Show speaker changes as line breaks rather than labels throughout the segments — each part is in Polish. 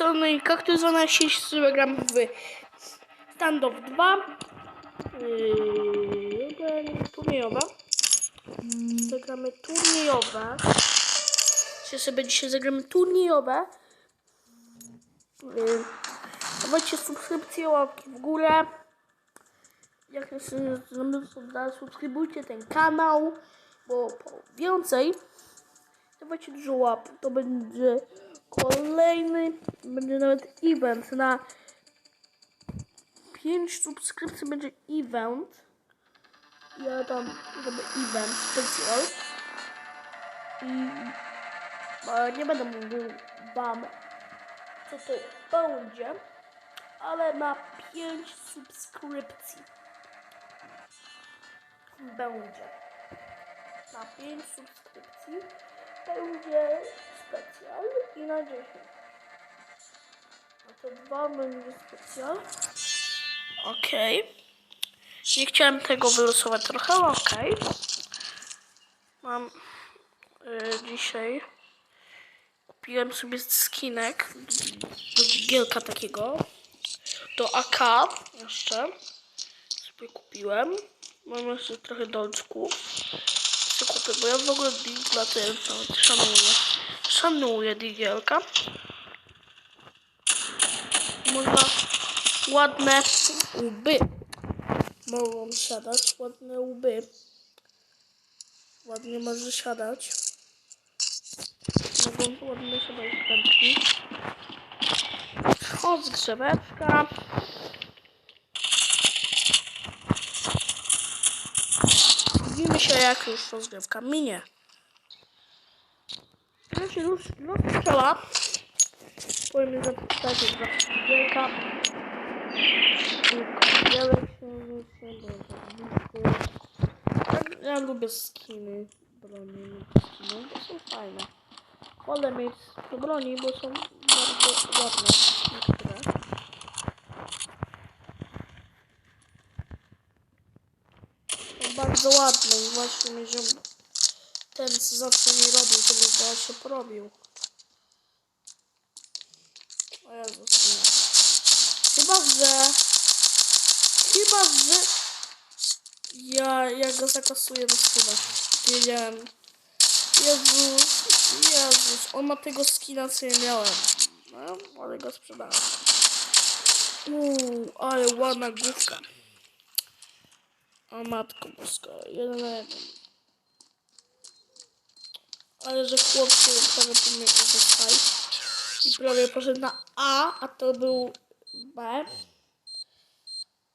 strony Kaktus 12 gram w Standoff 2 yy, turniejowe zagramy turniejowe. Dzisiaj sobie dzisiaj zagramy turniejowe? Yy, dawajcie subskrypcję, łapki w górę. Jak nie subskrybujcie ten kanał bo po więcej dawajcie dużo łap. To będzie kolejny będzie nawet event. Na 5 subskrypcji będzie event. Ja tam robię event specjal i nie będę mówił wam co to będzie ale na 5 subskrypcji będzie. Na 5 subskrypcji będzie specjal i na 10. A to dwa będzie specjal. Okej. Nie chciałem tego wylosować trochę, ale okej. Mam y, dzisiaj kupiłem sobie skinek do gielka takiego. Do AK jeszcze sobie kupiłem. Mam jeszcze trochę dolczków się kupię, bo ja w ogóle to jest nawet szanuję. Szanuję Digielka. Można ładne łby. Mogą siadać, ładne łby. Ładnie może siadać. Mogą ładnie siadać pętki. Chodź grzebeczka. Widzimy się jak już rozgrywka minie. Ja się już rozstrzela. Powiem, że tak jest wielka. Wiele tak, Ja lubię skiny broni. Skiny, bo są fajne. Wolę mieć broni, bo są bardzo ładne. Niektóre. Bardzo ładne i właśnie mi ziom ten co zawsze mi robił, to by się porobił. O Jezus, nie. Chyba, że... Chyba, że... Ja, ja go zakasuję do skina. Wiedziałem. Jezus, Jezus, on ma tego skina, co ja miałem. No, ale go sprzedałem. Uuu, ale ładna główka. O matko boska, jeden na jeden. Ale że chłopcy prawie pomylił zostali. I prawie poszedł na A, a to był B.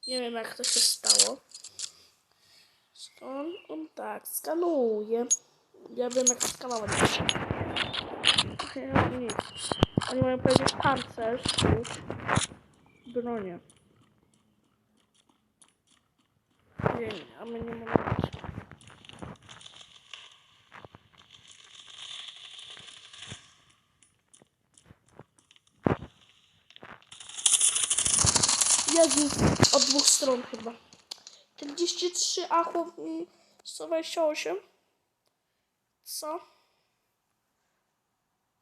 Nie wiem jak to się stało. Stąd on tak skanuje. Ja wiem jak skanować. Ja nic. Oni mają powiedzieć pancerz. Bronie. Nie, a my nie możemy Jezus, od dwóch stron chyba. 43, a chłop mi 128. Co?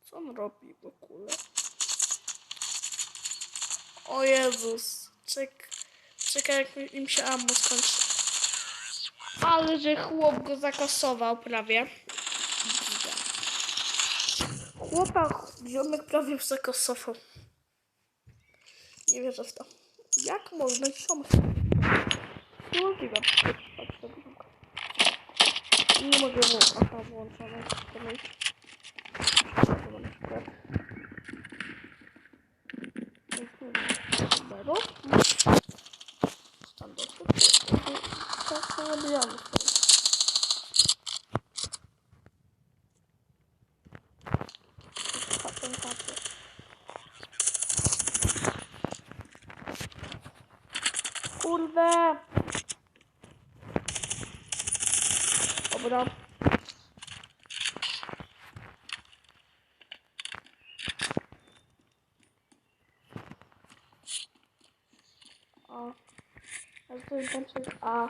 Co on robi w ogóle? O Jezus. Czek, czekaj jak im się ammo skończy. Ale że chłop go zakasował prawie. Chłopak ziomek prawie już. Nie wierzę w to. Jak można iść sam? Niemożliwe. Patrz na górkę. Nie mogę mu... Aha, włączone. To jest. To na przykład. Zero. Standard. Tak, to robijamy. Patrzę, patrzę. Kurde! Dobra. O. Ale to jest tam coś A.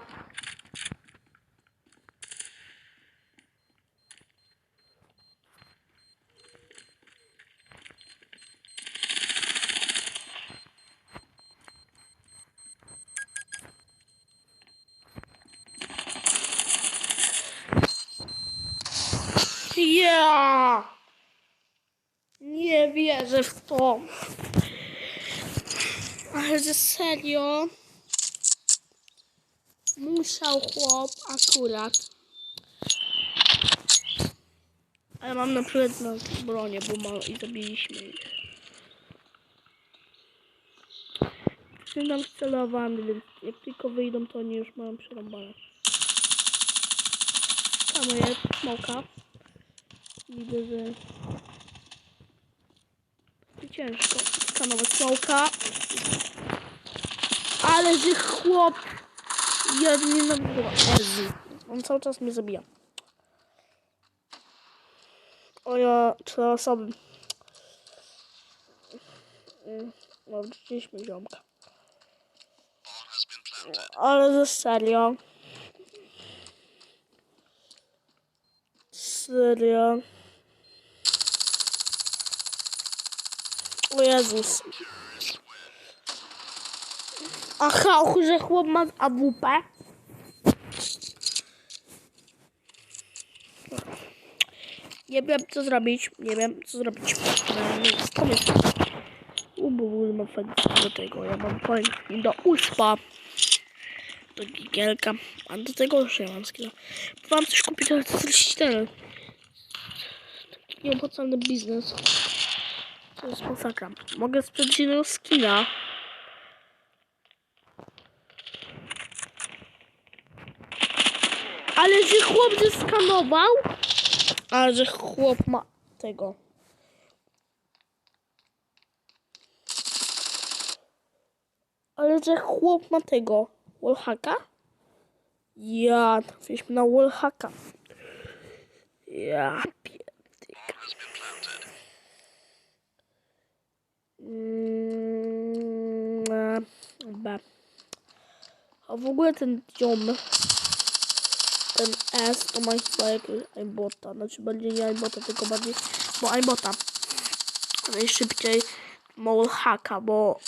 Yeah! Nie wierzę w to. Ale że serio? Musiał chłop akurat. Ale mam na przykład na bronię, bo mam i zabiliśmy ich. Przynam celowany, więc jak tylko wyjdą, to oni już mają przerąbane. Tam jest smoka. Widzę, że ciężko skanować smoka. Ale że chłop jednie na górę. On cały czas mnie zabija. O ja, cztery osoby. Mm, No, wrzuciliśmy ziomka. Ale że serio. Serio. O Jezus. Aha, że chłop ma AWP. Nie wiem co zrobić. Nie wiem co zrobić. Pomysł. Ubu, mam do tego. Ja mam fajnie do uspa. Do gigielka. A do tego już ja mam skilla. Mam coś kupić, ale to 44. Taki nieopłacalny biznes. Jest masakra. Mogę sprzedać jednego skina. Ale że chłop zeskanował. Ale że chłop ma tego. Ale że chłop ma tego. Wallhacka? Ja, trafiliśmy na wallhacka. Ja Mm, e, B. A w ogóle ten ziom, ten S to ma chyba jakiegoś aimbota. Znaczy bardziej nie aimbota, tylko bardziej, bo aimbota. Najszybciej wallhacka, bo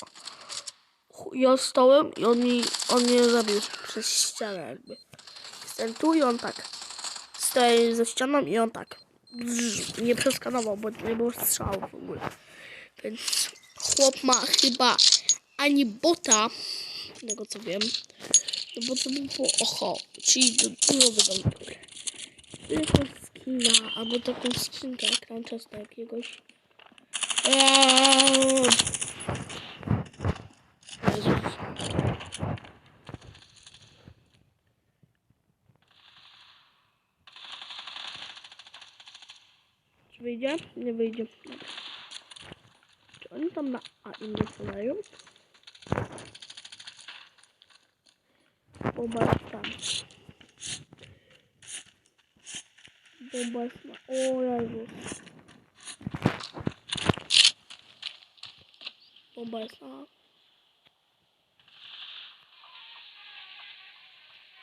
ja stołem i on, mi, on mnie zabił przez ścianę jakby. Jestem tu i on tak. Stoję za ścianą i on tak. Nie przeskanował, bo nie było strzału w ogóle. Więc chłop ma chyba ani bota, tego co wiem. No bo to by było oho, czyli do dużo wydał. Jakąś skina, albo taką skrzynkę ekranczasta jakiegoś. Eee. Jezus. Czy wyjdzie? Nie wyjdzie. Czy oni tam na A im nie strzelają? Bomba jest tam. Bomba jest na... O Jezus. Bomba jest na A.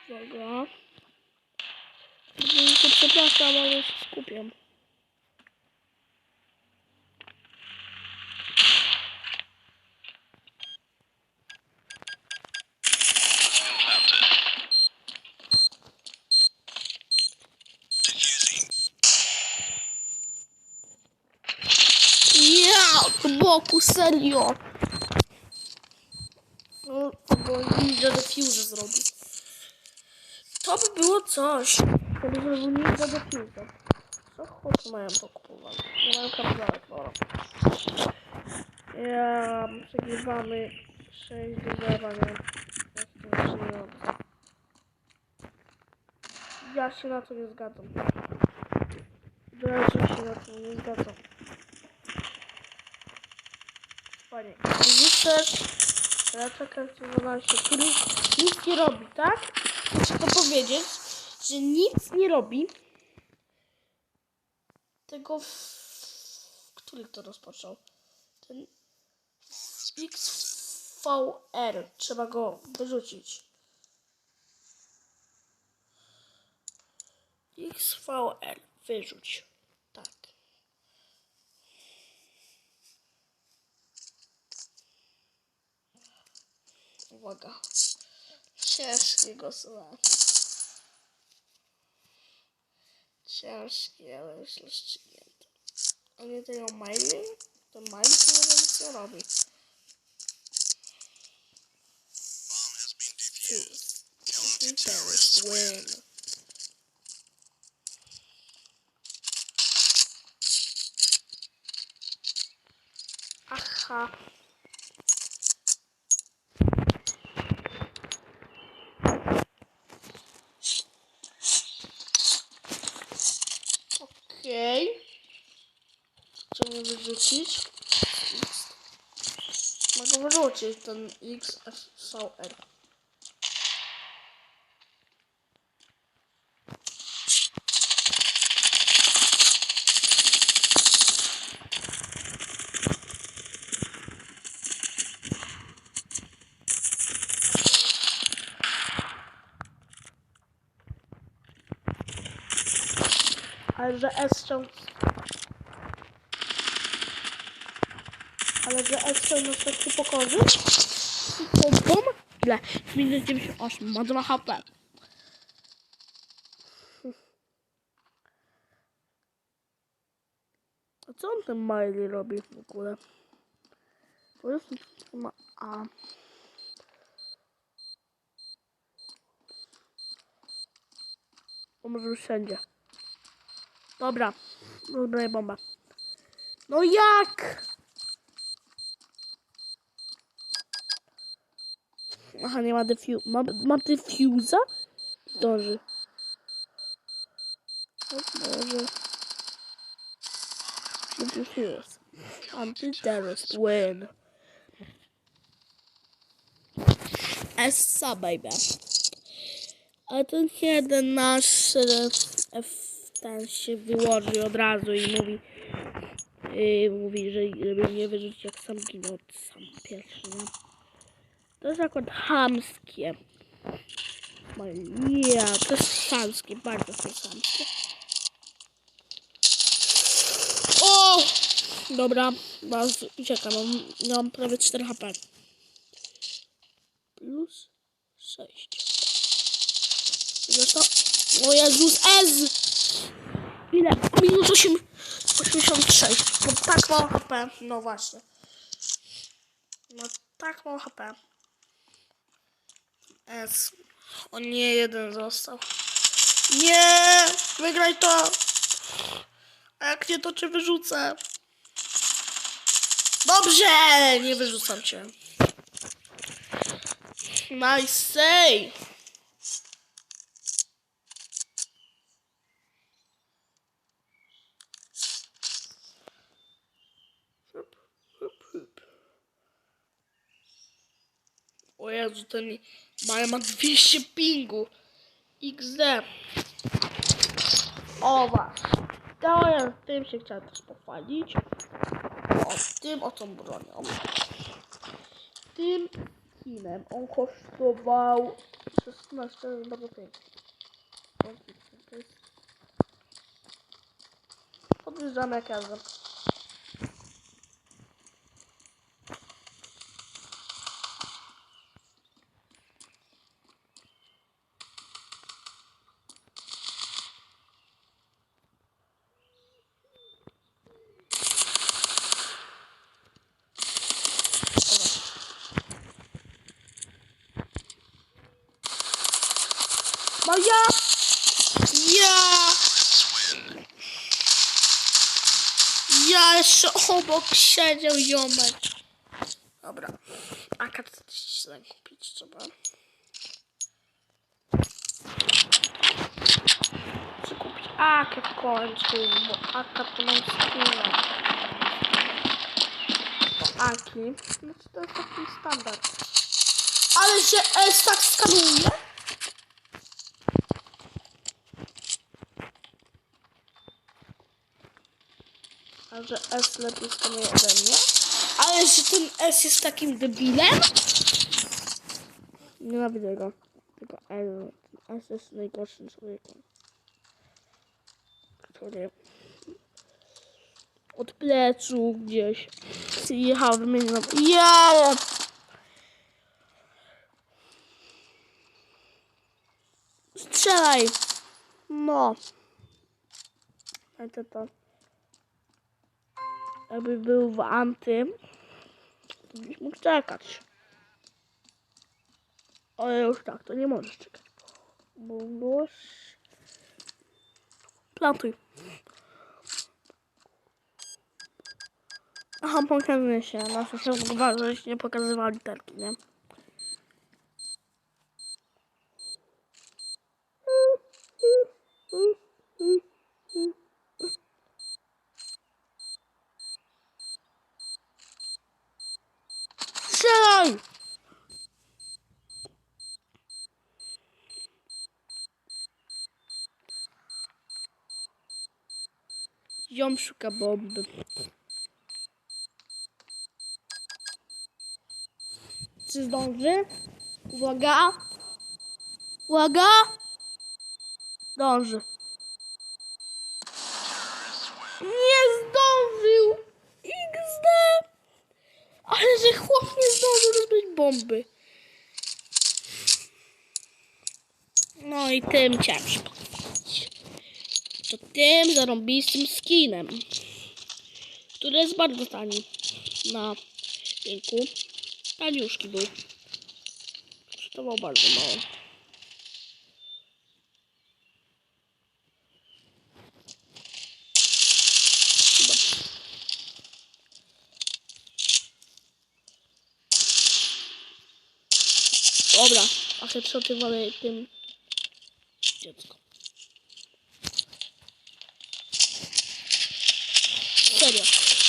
Dobra. To przepraszam, ale się skupiam. Ja, boku, serio. No, bo ninja defuse zrobił. To by było coś. To by zrobił ninja defuse. Co chłopcy mają pokupowane? Nie mają kapitałek, dobra. Ja, przegrywamy 6 do 0, nie? Ja się na to nie zgadzam. Wyraźnie się na to nie zgadzam. Panie, czekam, co na się, który nic nie robi, tak? Muszę to powiedzieć, że nic nie robi. Tego, w... który to rozpoczął? Ten XVR. Trzeba go wyrzucić. XVR. Wyrzuć. Tak. Uwaga. Ciężkie głosowanie. ciężki, ale ścignięty. A nie tego Miley? To Miley to może nic nie robi. Terrorist win. Aha. Okej. Co mi wyrzucić? X. Mogę wyrzucić ten XSVR. Ale że S. Ale że S ciąg na taki pokorzy? Pompą? Ile? Minus 98, ma 2 HP. A co on ten Miley robi w ogóle? Bo jest ma... A... On może być wszędzie. Dobra, rozbraję bombę. No jak? Aha, nie ma defu... Ma, ma defuza? Zdąży. O Boże. Defuse. Anti-terrorist win. Essa, baby. A ten jeden nasz ten się wyłoży od razu i mówi, yy, mówi, że żeby nie wyrzucić jak sam ginął sam pierwszy, nie? To jest akurat chamskie. Ja, to jest chamskie, bardzo to. O! Dobra, bardzo uciekam, mam, mam prawie 4 HP. Plus 6. Ile to? O Jezus, S! Ile? Minus 8, 86. No tak mało HP. No właśnie. No tak mało HP. S. O nie, jeden został. Nie! Wygraj to! A jak nie, to cię wyrzucę. Dobrze! Nie wyrzucam cię. Nice save! Jezu, ten Maja ma 200 pingu. XD. O właśnie. To ja tym się chciałem też pochwalić. O tym oto bronią. Tym kinem on kosztował 16 bardzo pięknie. Podjeżdżamy jak jazda. No ja! Ja! Ja jeszcze obok siedział ziomek. Dobra. AK 47 kupić trzeba. Chcę kupić AK w końcu, bo AK to mam skilla. To Aki. Znaczy to jest taki standard. Ale że S tak skanuje? A że S lepiej skanuje ode mnie? Ale że ten S jest takim debilem? Nienawidzę go. Tylko L. Ten S jest najgorszym człowiekiem. Który od pleców gdzieś jechał wymienił. Ja! Strzelaj! No. Ale to to. Jakby był w antym, to byś mógł czekać. Ale już tak, to nie możesz czekać. Bo już... Plantuj. Aha, pokazuję się. Na się uważa, żeście nie pokazywali literki, nie? Ziom szuka bomby. Czy zdąży? Uwaga! Uwaga! Dąży. Nie zdążył! XD! Ale że chłop nie zdążył rozbić bomby. No i tym pochwalić. To tym zarąbistym skinem. Który jest bardzo tani. Na rynku. Taniuszki był. Kosztował bardzo mało. Dobra, a headshoty tym dziecko.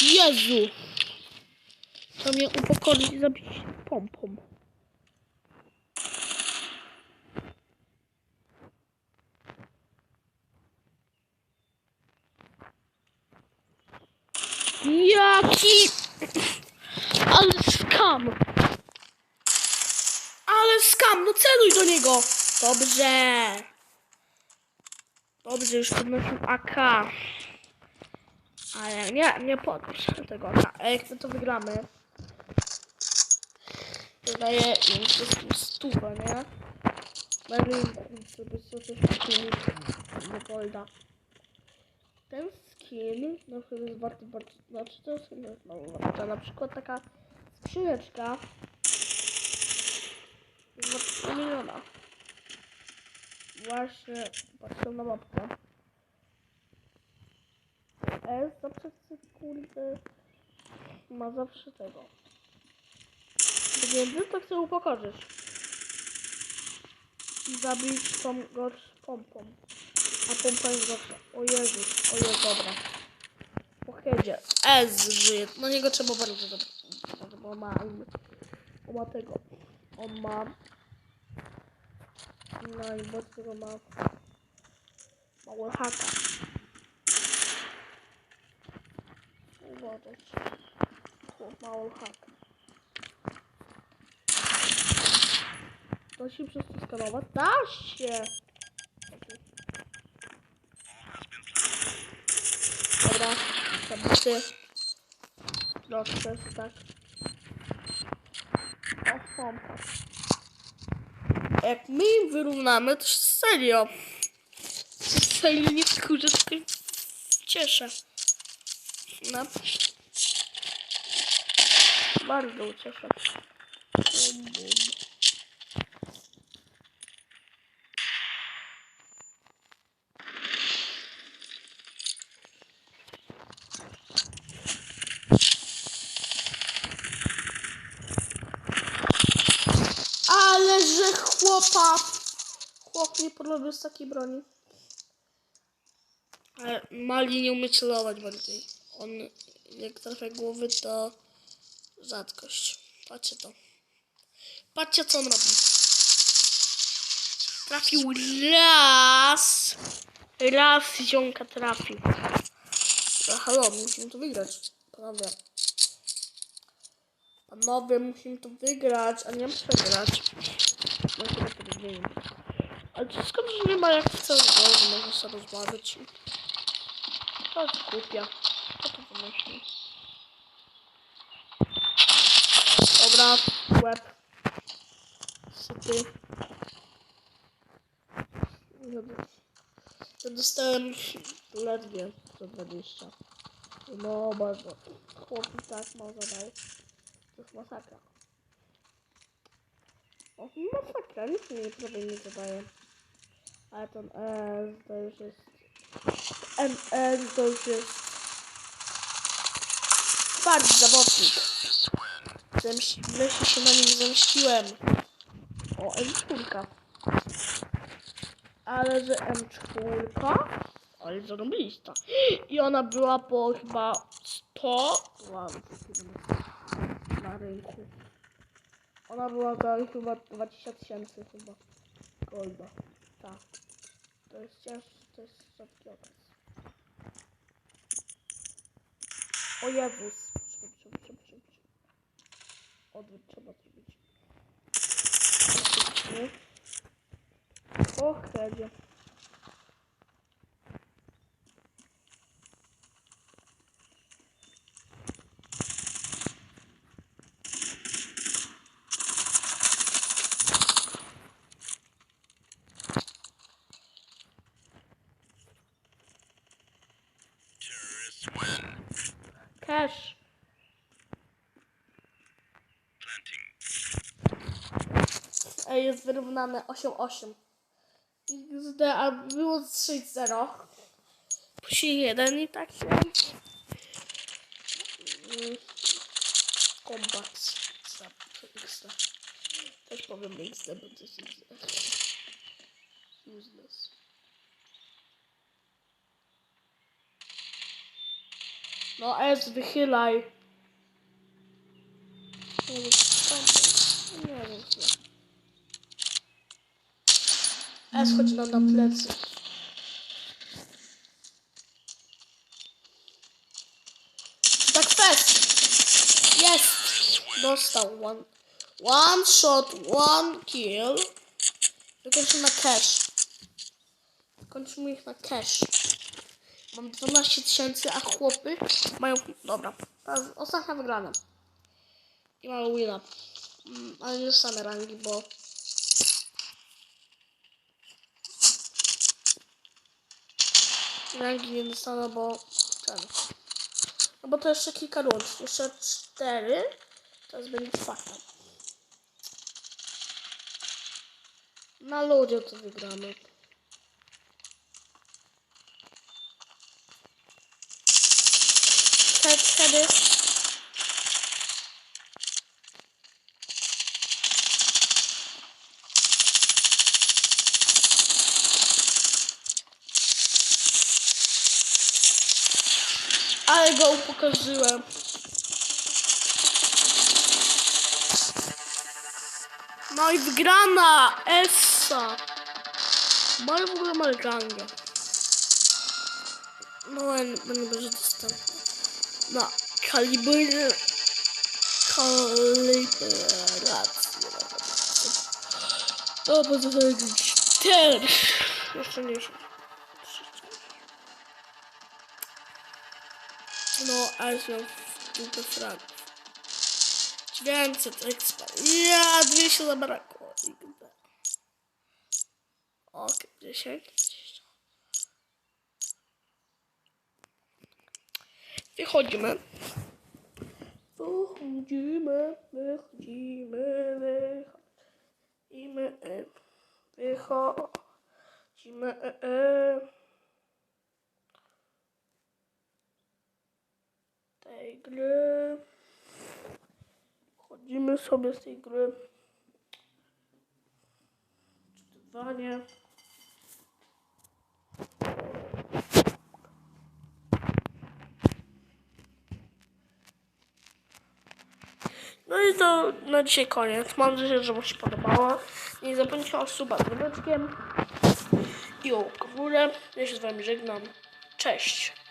Jezu! To mnie i zabić pompą. Jaki... Ale skam! Ale skam, no celuj do niego! Dobrze! Dobrze, już podnoszę AK. Ale nie, nie podnoszę tego AK. Ej, chcę to wygramy. To daje im wszystkim stówę, nie? Rynku, żeby sobie coś kupić do golda. Ten skin na przykład jest warty bardzo, znaczy to jest mało warta. Na przykład taka skrzyneczka jest warta miliona. Właśnie patrzę na mapkę. S zawsze chce, kurde, ma zawsze tego. Więc to chcę upokorzyć. I zabić tą gorsz pompą. A pompa jest gorsza. O Jezus, o Jezu, dobra. Po headzie. Ez żyje. No niego trzeba bardzo dobrze. Bo ma, on ma tego. On ma... No i bo tego ma... Mało haka. Uważać. Mało haka. Da się przez to skanować? Da się! Dobra, zabity. Proszę, tak. O, pompa. Jak my im wyrównamy, to serio. Serio nie wkurzę, tylko cieszę. No. Bardzo ucieszę. Ale że chłopa! Chłop nie porobił z takiej broni. Ale Mali nie umie celować bardziej. On jak trafia głowy to rzadkość. Patrzcie to. Patrzcie co on robi. Trafił raz. Raz ziomka trafił. No halo, musimy to wygrać. Panowie. Panowie, musimy to wygrać, a nie przegrać. No chyba to nie wiem. Ale to skąd, że nie ma jak w całym że można sobie rozmawiać. To jest głupia. Wymyśli? Dobra, łeb. Syty. Co dostałem ledwie 120. No bardzo. Chłop i tak mało zadał. To jest masakra. O, masakra, nic mi prawie nie zadaje. Ale ten E to już jest... MN to już jest... Twardy zawodnik. Zemści... Wreszcie się na nim zemściłem. O, M4. Ale że M4, ale zarąbista. I ona była po chyba 100 wow, na rynku. Ona była za chyba 20 tysięcy chyba. Golda. Tak. To jest ciężko, to jest okres. O Jezus. Czekaj. Odwrót trzeba zrobić. O, hedzie.
Terrorists win.
Cash.
Planting.
Ej, jest wyrównane 8-8. XD, a było 3-0. Pusi 1 i tak się. Combat. Za XD. Też powiem XD, bo to jest XD. Useless. No S, wychylaj. Nie wiem, co tam- nie wiem, co. S, chodź nam na plecy. Tak fest! Jest! Dostał one. One shot, one kill. Wykończymy na cash. Kończymy ich na cash. Mam 12 tysięcy, a chłopy mają... Dobra, teraz ostatnia wygrana. I mamy wina. Mm, ale nie same rangi, bo... rangi nie dostaną, bo ten. No bo to jeszcze kilka rund. Jeszcze cztery. Teraz będzie czwarta. Na ludzie to wygramy. ale go upokorzyłem. No i wygrana Essa. No Mal w ogóle malgangę. No będę będzie dostępny. Na kalibry... Kalibrację. To po co to pozostaje 4. Jeszcze nie 6. Arsenal Кубка Франков. Чемпионат Oké, Я отвесила молоко. Окей, прощайте. Wychodzimy. Wychodzimy, wychodzimy. Tej gry. Chodzimy sobie z tej gry. Czytywanie. No i to na dzisiaj koniec. Mam nadzieję, że Wam się podobało. Nie zapomnijcie o suba z i o górę. Ja się z Wami żegnam. Cześć.